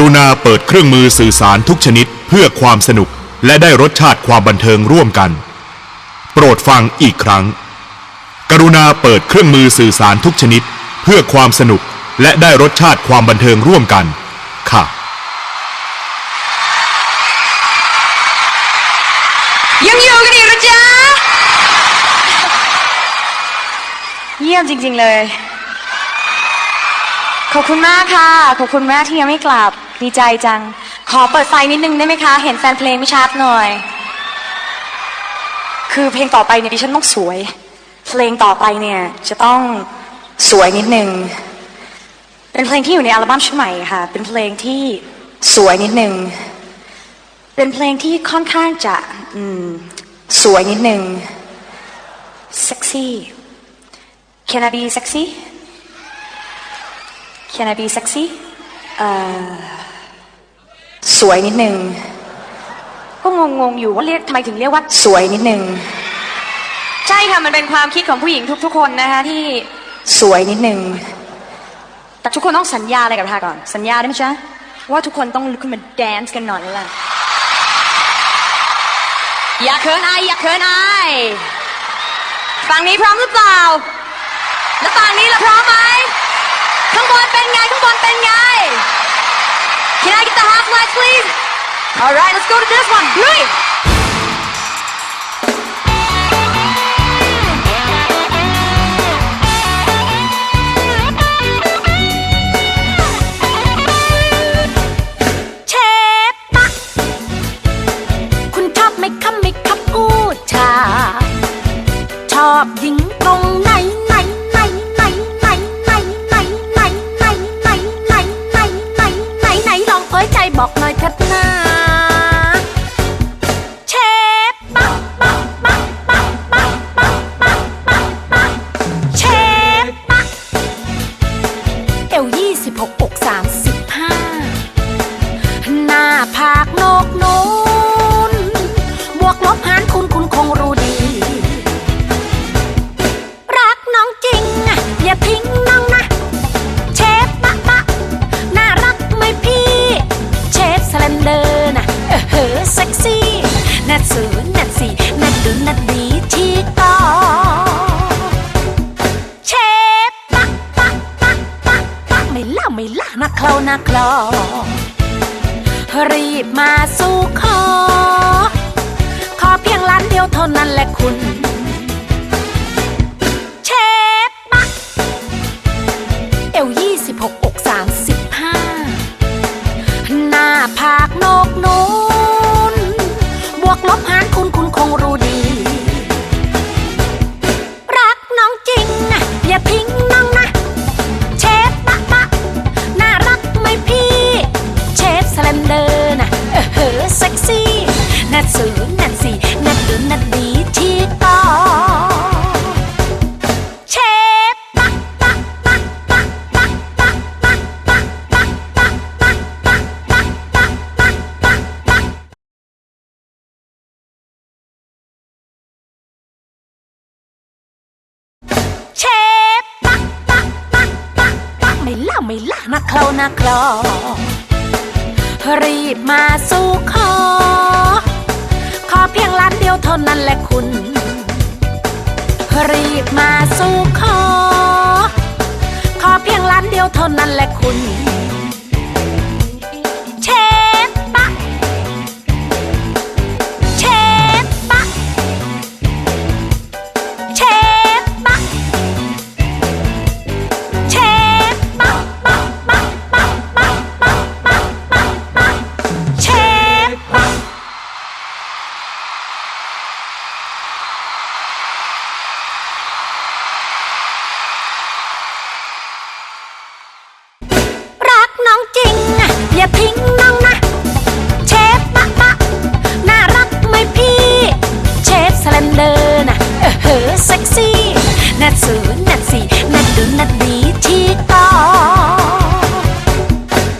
รุณาเปิดเครื่องมือสื่อสารทุกชนิดเพื่อความสนุกและได้รสชาติความบันเทิงร่วมกัน โปรดฟังอีกครั้ง กรุณาเปิดเครื่องมือสื่อสารทุกชนิด เพื่อความสนุกและได้รสชาติความบันเทิงร่วมกัน ค่ะ ยังอยู่กันอีกนะจ๊ะเยี่ยมจริง ๆ เลย ขอบคุณมากค่ะ ขอบคุณมากที่ยังไม่กลับ ดีใจจัง ขอเปิดไฟนิดนึงได้ไหมคะ เห็นแฟนเพลงไม่ชัดหน่อย คือเพลงต่อไปเนี่ยดิฉันต้องสวย เพลงต่อไปเนี่ยจะต้องสวยนิดนึง เป็นเพลงที่อยู่ในอัลบั้มชุดใหม่ค่ะ เป็นเพลงที่สวยนิดนึง เป็นเพลงที่ค่อนข้างจะอืมสวยนิดนึง เซ็กซี่ Can I be sexy Can I be sexy เอ่อ สวยนิดนึง ก็งงๆอยู่ว่าเรียกทำไมถึงเรียกว่าสวยนิดนึง ใช่ค่ะมันเป็นความคิดของผู้หญิงทุก ๆ คนนะคะที่สวยนิดนึง แต่ทุกคนต้องสัญญาอะไรกับทาก่อน สัญญาได้ไหมจ๊ะว่าทุกคนต้องลุกขึ้นมาแดนซ์กันหน่อยแล้วล่ะอย่าเขินอายอย่าเขินอายฝั่งนี้พร้อมหรือเปล่า แล้วฝั่งนี้ล่ะพร้อมไหมข้างบนเป็นไงข้างบนเป็นไง Can I get the half lights please All right, let's go to this one ลุยเชฟปะคุณชอบไหมคำไม่คำพูดชา ชอบหญิง สิบหกอกสามสิบหน้าผา ไม่ล่าไม่ล่านะคลานะคลอรีบมาสู่ขอ ขอเพียงล้านเดียวเท่านั้นแหละคุณ น่าสูนน่าสีน่าดูน่าดีที่ต่อเชฟปะปะปะปะปะปะปะปะปะปะปะปะปะปะปะปะเชฟปะปะปะปะปะไม่ล่าไม่ล่านะเคลานะเคลอรีบมาสู่ขอ ยงล้านเดียวเท่านั้นแหละคุณ รีบมาสู่ขอ ขอเพียงล้านเดียวเท่านั้นแหละคุณ 听啊。